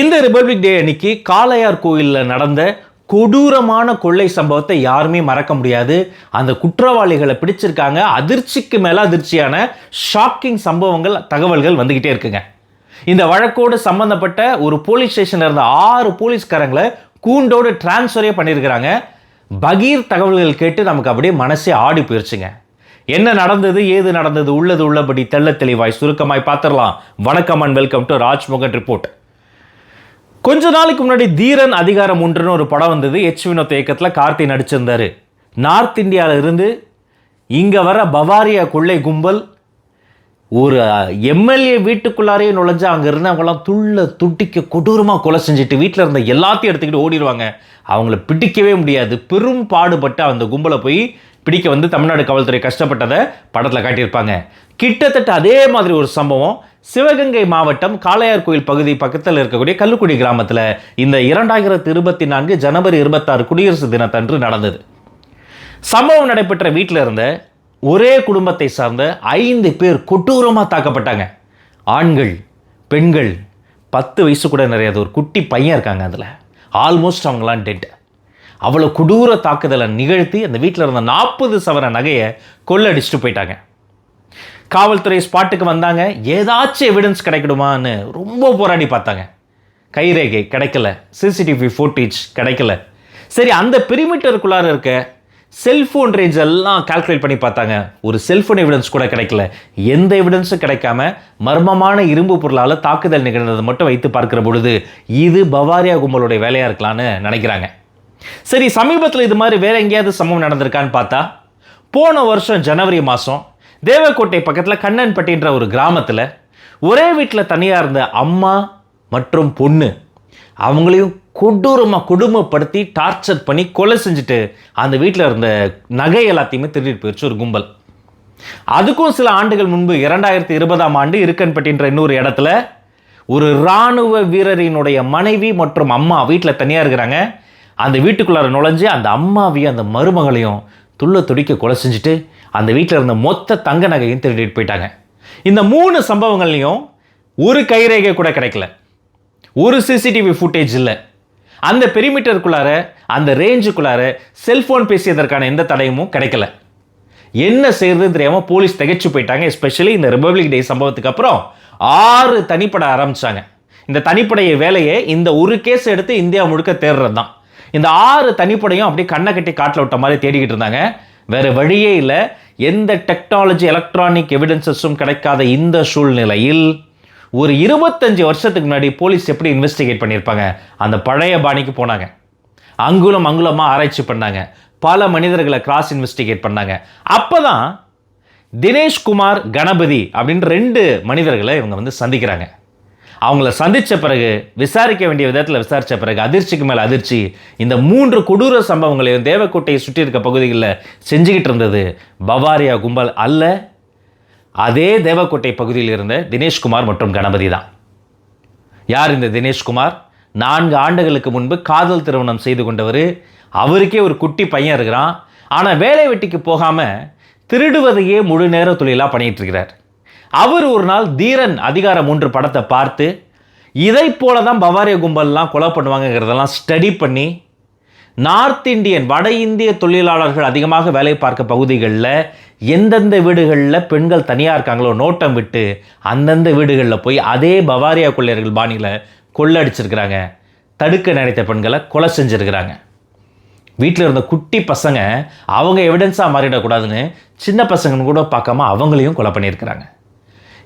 இந்த ரிபப்ளிக் டே அன்னைக்கு காளையார் கோயிலில் நடந்த கொடூரமான கொள்ளை சம்பவத்தை யாருமே மறக்க முடியாது. அந்த குற்றவாளிகளை பிடிச்சிருக்காங்க. அதிர்ச்சிக்கு மேலே அதிர்ச்சியான ஷாக்கிங் சம்பவங்கள் தகவல்கள் வந்துக்கிட்டே இருக்குங்க. இந்த வழக்கோடு சம்பந்தப்பட்ட ஒரு போலீஸ் ஸ்டேஷனில் இருந்த ஆறு போலீஸ்காரங்களை கூண்டோடு டிரான்ஸ்ஃபரே பண்ணியிருக்கிறாங்க பகீர் தகவல்கள் கேட்டு நமக்கு அப்படியே மனசே ஆடி போயிடுச்சுங்க என்ன நடந்தது ஏது நடந்தது உள்ளது உள்ளபடி தெள்ள தெளிவாய் சுருக்கமாய் பார்த்துடலாம். வணக்கம் and welcome to Rajmohan report கொஞ்ச நாளைக்கு முன்னாடி தீரன் அதிகாரம் ஒன்றுன்னு ஒரு படம் வந்தது. எச் வினோத் இயக்கத்தில் கார்த்தி நடிச்சிருந்தார். நார்த் இந்தியாவில் இருந்து இங்கே வர பவாரியா கொள்ளை கும்பல் ஒரு எம்எல்ஏ வீட்டுக்குள்ளாரே நுழைஞ்சா அங்கே இருந்தவங்கலாம் துள்ள துட்டிக்க கொடூரமாக கொலை செஞ்சுட்டு வீட்டில் இருந்த எல்லாத்தையும் எடுத்துக்கிட்டு ஓடிடுவாங்க. அவங்கள பிடிக்கவே முடியாது. பெரும் பாடுபட்டு அந்த கும்பலை போய் பிடிக்க வந்து தமிழ்நாடு காவல்துறை கஷ்டப்பட்டதை படத்தில் காட்டியிருப்பாங்க. கிட்டத்தட்ட அதே மாதிரி ஒரு சம்பவம் சிவகங்கை மாவட்டம் காளையார் கோயில் பகுதி பக்கத்தில் இருக்கக்கூடிய கல்லுக்குடி கிராமத்தில் இந்த இரண்டாயிரத்து இருபத்தி நான்கு ஜனவரி இருபத்தாறு குடியரசு தினத்தன்று நடந்தது. சம்பவம் நடைபெற்ற வீட்டில் இருந்த ஒரே குடும்பத்தை சார்ந்த ஐந்து பேர் கொட்டூரமாக தாக்கப்பட்டாங்க. ஆண்கள் பெண்கள் பத்து வயசு கூட நிறையாது ஒரு குட்டி பையன் இருக்காங்க அதில். ஆல்மோஸ்ட் அவங்களாம் டெட் அவ்வளோ கொடூர தாக்குதலை நிகழ்த்தி அந்த வீட்டில் இருந்த நாற்பது சவர நகையை கொள்ளடிச்சிட்டு போயிட்டாங்க. காவல்துறை ஸ்பாட்டுக்கு வந்தாங்க. ஏதாச்சும் எவிடன்ஸ் கிடைக்கணுமான்னு ரொம்ப போராடி பார்த்தாங்க. கைரேகை கிடைக்கல. சிசிடிவி ஃபோட்டேஜ் கிடைக்கல. சரி அந்த பெரிமீட்டருக்குள்ளார இருக்க செல்ஃபோன் ரேஞ்ச் எல்லாம் கால்குலேட் பண்ணி பார்த்தாங்க. ஒரு செல்ஃபோன் எவிடன்ஸ் கூட கிடைக்கல. எந்த எவிடன்ஸும் கிடைக்காம மர்மமான இரும்பு பொருளால் தாக்குதல் நிகழ்ந்ததை மட்டும் வைத்து பார்க்குற பொழுது இது பவாரியா கும்பலுடைய வேலையாக இருக்கலான்னு நினைக்கிறாங்க. சரி சமீபத்தில் இது மாதிரி வேற எங்கேயாவது சம்பவம் நடந்திருக்கான்னு பார்த்தா போன வருஷம் ஜனவரி மாதம் தேவக்கோட்டை பக்கத்தில் கண்ணன்பட்டின்ற ஒரு கிராமத்தில் ஒரே வீட்டில் தனியாக இருந்த அம்மா மற்றும் பொண்ணு அவங்களையும் கொடூரமாக கொடுமைப்படுத்தி டார்ச்சர் பண்ணி கொலை செஞ்சுட்டு அந்த வீட்டில் இருந்த நகை எல்லாத்தையுமே திருடிட்டு போயிடுச்சு ஒரு கும்பல். அதுக்கும் சில ஆண்டுகள் முன்பு இரண்டாயிரத்தி இருபதாம் ஆண்டு இருக்கன்பட்டின்ற இன்னொரு இடத்துல ஒரு இராணுவ வீரரினுடைய மனைவி மற்றும் அம்மா வீட்டில் தனியாக இருக்கிறாங்க. அந்த வீட்டுக்குள்ளார நுழைஞ்சு அந்த அம்மாவையும் அந்த மருமகளையும் துள்ள துடிக்க கொலை செஞ்சுட்டு அந்த வீட்டில் இருந்த மொத்த தங்க நகையும் திருடிட்டு போயிட்டாங்க. இந்த மூணு சம்பவங்கள்லையும் ஒரு கைரேகை கூட கிடைக்கல. ஒரு சிசிடிவி ஃபுட்டேஜ் இல்லை. அந்த பெரிமீட்டருக்குள்ளார அந்த ரேஞ்சுக்குள்ளார செல்ஃபோன் பேசியதற்கான எந்த தடையமும் கிடைக்கல. என்ன செய்யறதுன்னு தெரியாமல் போலீஸ் திகைச்சு போயிட்டாங்க. எஸ்பெஷலி இந்த ரிபப்ளிக் டே சம்பவத்துக்கு அப்புறம் ஆறு தனிப்படை ஆரம்பித்தாங்க இந்த தனிப்படைய வேலையை இந்த ஒரு கேஸ் எடுத்து இந்தியா முழுக்க தேடுறது தான் இந்த ஆறு தனிப்படையும் அப்படியே கண்ணை கட்டி காட்டில் விட்ட மாதிரி தேடிக்கிட்டு இருந்தாங்க. வேறு வழியே இல்லை. எந்த டெக்னாலஜி எலக்ட்ரானிக் எவிடன்சஸும் கிடைக்காத இந்த சூழ்நிலையில் ஒரு இருபத்தஞ்சு வருஷத்துக்கு முன்னாடி போலீஸ் எப்படி இன்வெஸ்டிகேட் பண்ணியிருப்பாங்க? அந்த பழைய பாணிக்கு போனாங்க. அங்குலம் அங்குலமாக ஆராய்ச்சி பண்ணாங்க. பல மனிதர்களை கிராஸ் இன்வெஸ்டிகேட் பண்ணாங்க. அப்போ தான் தினேஷ் குமார் கணபதி அப்படின்ற ரெண்டு மனிதர்களை இவங்க வந்து சந்திக்கிறாங்க. அவங்கள சந்தித்த பிறகு விசாரிக்க வேண்டிய விதத்தில் விசாரித்த பிறகு அதிர்ச்சிக்கு மேலே அதிர்ச்சி இந்த மூன்று கொடூர சம்பவங்களையும் தேவக்கோட்டையை சுற்றி இருக்க பகுதிகளில் செஞ்சுக்கிட்டு இருந்தது பவாரியா கும்பல் அல்ல. அதே தேவக்கோட்டை பகுதியில் இருந்த தினேஷ்குமார் மற்றும் கணபதி தான். யார் இந்த தினேஷ்குமார்? நான்கு ஆண்டுகளுக்கு முன்பு காதல் திருமணம் செய்து கொண்டவர். அவருக்கே ஒரு குட்டி பையன் இருக்கிறான். ஆனால் வேலை வெட்டிக்கு போகாமல் திருடுவதையே முழு நேர தொழிலாக பண்ணிட்டு இருக்கிறார். அவர் ஒரு நாள் தீரன் அதிகாரம் மூன்று படத்தை பார்த்து இதை போல தான் பவாரிய கும்பல்லாம் கொலை பண்ணுவாங்கங்கிறதெல்லாம் ஸ்டடி பண்ணி நார்த் இந்தியன் வட இந்திய தொழிலாளர்கள் அதிகமாக வேலை பார்க்க பகுதிகளில் எந்தெந்த வீடுகளில் பெண்கள் தனியாக இருக்காங்களோ நோட்டம் விட்டு அந்தந்த வீடுகளில் போய் அதே பவாரியா கொள்ளையர்கள் பாணியில் கொள்ளடிச்சிருக்கிறாங்க. தடுக்க நினைத்த பெண்களை கொலை செஞ்சுருக்கிறாங்க. வீட்டில் இருந்த குட்டி பசங்க அவங்க எவிடன்ஸாக மாறிடக்கூடாதுன்னு சின்ன பசங்கன்னு கூட பார்க்காம அவங்களையும் கொலை பண்ணியிருக்கிறாங்க.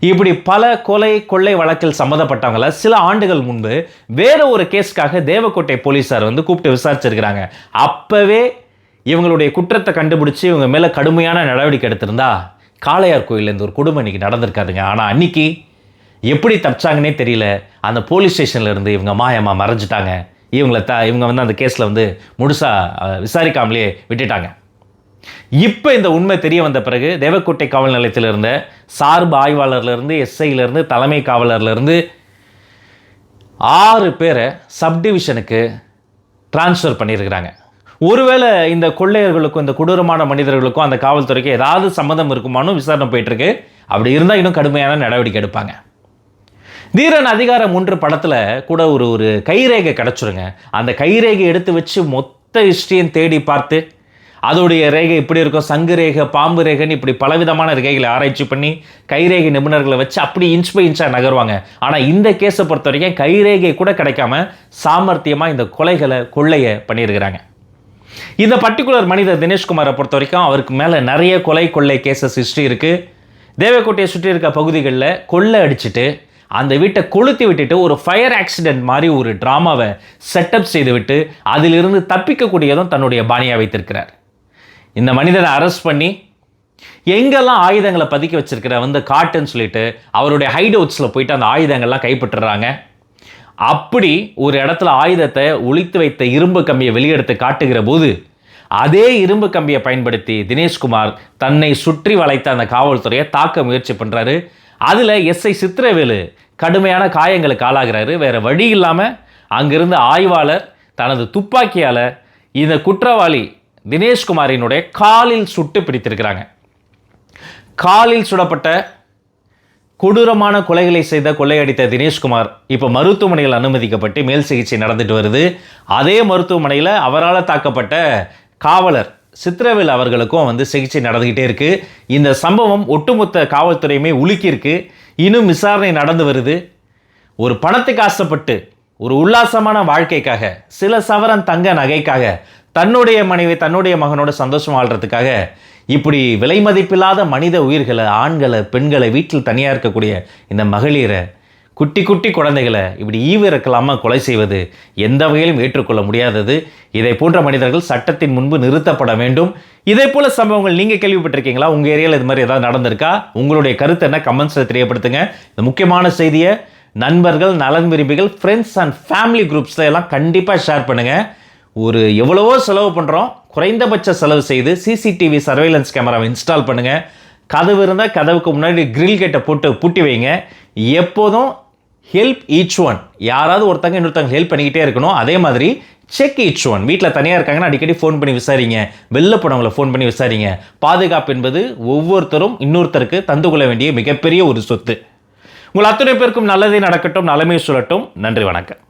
இப்படி பல கொலை கொள்ளை வழக்கில் சம்மந்தப்பட்டவங்களை சில ஆண்டுகள் முன்பு வேற ஒரு கேஸ்க்காக தேவக்கோட்டை போலீஸார் வந்து கூப்பிட்டு விசாரிச்சிருக்கிறாங்க. அப்போவே இவங்களுடைய குற்றத்தை கண்டுபிடிச்சி இவங்க மேலே கடுமையான நடவடிக்கை எடுத்திருந்தா காளையார் கோயிலேருந்து ஒரு குடும்பம் இன்னைக்கு நடந்திருக்காதுங்க. ஆனால் அன்னைக்கு எப்படி தப்பிச்சாங்கன்னே தெரியல. அந்த போலீஸ் ஸ்டேஷனில் இருந்து இவங்க மாயம்மா மறைஞ்சிட்டாங்க. இவங்களை த இவங்க வந்து அந்த கேஸில் வந்து முழுசாக விசாரிக்காமலே விட்டுட்டாங்க. இப்போ இந்த உண்மை தெரிய வந்த பிறகு தேவக்கோட்டை காவல் நிலையத்தில் இருந்த சார்பு ஆய்வாளர்லேருந்து எஸ்ஐலேருந்து தலைமை காவலர்லேருந்து ஆறு பேரை சப்டிவிஷனுக்கு ட்ரான்ஸ்ஃபர் பண்ணியிருக்கிறாங்க. ஒருவேளை இந்த கொள்ளையர்களுக்கும் இந்த கொடூரமான மனிதர்களுக்கும் அந்த காவல்துறைக்கு ஏதாவது சம்மந்தம் இருக்குமானும் விசாரணை போயிட்டுருக்கு. அப்படி இருந்தால் இன்னும் கடுமையான நடவடிக்கை எடுப்பாங்க. தீரன் அதிகாரம் ஒன்று படத்தில் கூட ஒரு ஒரு கைரேகை கிடச்சிருங்க. அந்த கைரேகை எடுத்து வச்சு மொத்த ஹிஸ்ட்ரியும் தேடி பார்த்து அதோடைய ரேகை இப்படி இருக்கும் சங்கு ரேகை பாம்பு ரேகைன்னு இப்படி பலவிதமான ரேகைகளை ஆராய்ச்சி பண்ணி கைரேகை நிபுணர்களை வச்சு அப்படி இன்ச் பை இன்ச்சாக நகருவாங்க. ஆனால் இந்த கேஸை பொறுத்த வரைக்கும் கைரேகை கூட கிடைக்காம சாமர்த்தியமாக இந்த கொலைகளை கொள்ளையை பண்ணியிருக்கிறாங்க. இந்த பர்டிகுலர் மனிதர் தினேஷ்குமாரை பொறுத்த வரைக்கும் அவருக்கு மேலே நிறைய கொலை கொள்ளை கேசஸ் ஹிஸ்ட்ரி இருக்குது தேவக்கோட்டையை சுற்றி இருக்க பகுதிகளில் கொள்ளை அடிச்சுட்டு அந்த வீட்டை கொளுத்தி விட்டுட்டு ஒரு ஃபயர் ஆக்சிடென்ட் மாதிரி ஒரு ட்ராமாவை செட்டப் செய்துவிட்டு அதிலிருந்து தப்பிக்கக்கூடியதும் தன்னுடைய பாணியாக வைத்திருக்கிறார். இந்த மனிதனை அரெஸ்ட் பண்ணி எங்கெல்லாம் ஆயுதங்களை பதுக்கி வச்சிருக்கிற வந்து காட்டுன்னு சொல்லிட்டு அவருடைய ஹைட் அவுட்ஸில் போயிட்டு அந்த ஆயுதங்கள்லாம் கைப்பற்றுறாங்க. அப்படி ஒரு இடத்துல ஆயுதத்தை ஒழித்து வைத்த இரும்பு கம்பியை வெளியெடுத்து காட்டுகிற போது அதே இரும்பு கம்பியை பயன்படுத்தி தினேஷ்குமார் தன்னை சுற்றி வளைத்த அந்த காவல்துறையை தாக்க முயற்சி பண்ணுறாரு அதில் எஸ்ஐ சித்திரவேலு கடுமையான காயங்களுக்கு ஆளாகிறாரு. வேறு வழி இல்லாமல் அங்கிருந்த ஆய்வாளர் தனது துப்பாக்கியால் இந்த குற்றவாளி தினேஷ்குமாரினுடைய காலில் சுட்டு பிடித்திருக்கிறாங்க. காலில் சுடப்பட்ட கொடூரமான கொலைகளை செய்த கொள்ளையடித்த தினேஷ்குமார் இப்போ மருத்துவமனையில் அனுமதிக்கப்பட்டு மேல் சிகிச்சை நடந்துட்டு வருது. அதே மருத்துவமனையில் அவரால் தாக்கப்பட்ட காவலர் சித்திரவேல் அவர்களுக்கும் வந்து சிகிச்சை நடந்துக்கிட்டே இருக்கு. இந்த சம்பவம் ஒட்டுமொத்த காவல்துறையுமே உலுக்கியிருக்கு இன்னும் விசாரணை நடந்து வருது. ஒரு பணத்துக்கு ஆசைப்பட்டு ஒரு உல்லாசமான வாழ்க்கைக்காக சில சவரன் தங்க நகைக்காக தன்னுடைய மனைவி தன்னுடைய மகனோட சந்தோஷம் வாழ்றதுக்காக இப்படி விலை மதிப்பில்லாத மனித உயிர்களை ஆண்களை பெண்களை வீட்டில் தனியாக இருக்கக்கூடிய இந்த மகளிரை குட்டி குட்டி குழந்தைகளை இப்படி ஈவிரக்கலாமல் கொலை செய்வது எந்த வகையிலும் ஏற்றுக்கொள்ள முடியாதது. இதை போன்ற மனிதர்கள் சட்டத்தின் முன்பு நிறுத்தப்பட வேண்டும். இதே போல் சம்பவங்கள் நீங்கள் கேள்விப்பட்டிருக்கீங்களா? உங்கள் ஏரியாவில் இது மாதிரி ஏதாவது நடந்திருக்கா? உங்களுடைய கருத்து என்ன? கமெண்ட்ஸில் தெரியப்படுத்துங்க. இந்த முக்கியமான செய்தியை நண்பர்கள் நலன் விரும்பிகள் ஃப்ரெண்ட்ஸ் அண்ட் ஃபேமிலி குரூப்ஸில் எல்லாம் கண்டிப்பாக ஷேர் பண்ணுங்கள் ஒரு எவ்வளவோ செலவு பண்ணுறோம் குறைந்தபட்ச செலவு செய்து சிசிடிவி சர்வேலன்ஸ் கேமராவை இன்ஸ்டால் பண்ணுங்கள் கதவு இருந்தால் கதவுக்கு முன்னாடி கிரில் கேட்டை போட்டு பூட்டி வைங்க. எப்போதும் ஹெல்ப் ஈச் ஒன் யாராவது ஒருத்தங்க இன்னொருத்தங்க ஹெல்ப் பண்ணிக்கிட்டே இருக்கணும். அதே மாதிரி செக் ஈச் ஒன் வீட்டில் தனியாக இருக்காங்கன்னா அடிக்கடி ஃபோன் பண்ணி விசாரிங்க. வெளில போனவங்களை ஃபோன் பண்ணி விசாரிங்க. பாதுகாப்பு என்பது ஒவ்வொருத்தரும் இன்னொருத்தருக்கு தந்து கொள்ள வேண்டிய மிகப்பெரிய ஒரு சொத்து. உங்கள் அத்தனை பேருக்கும் நல்லதே நடக்கட்டும் நலமே சொல்லட்டும். நன்றி வணக்கம்.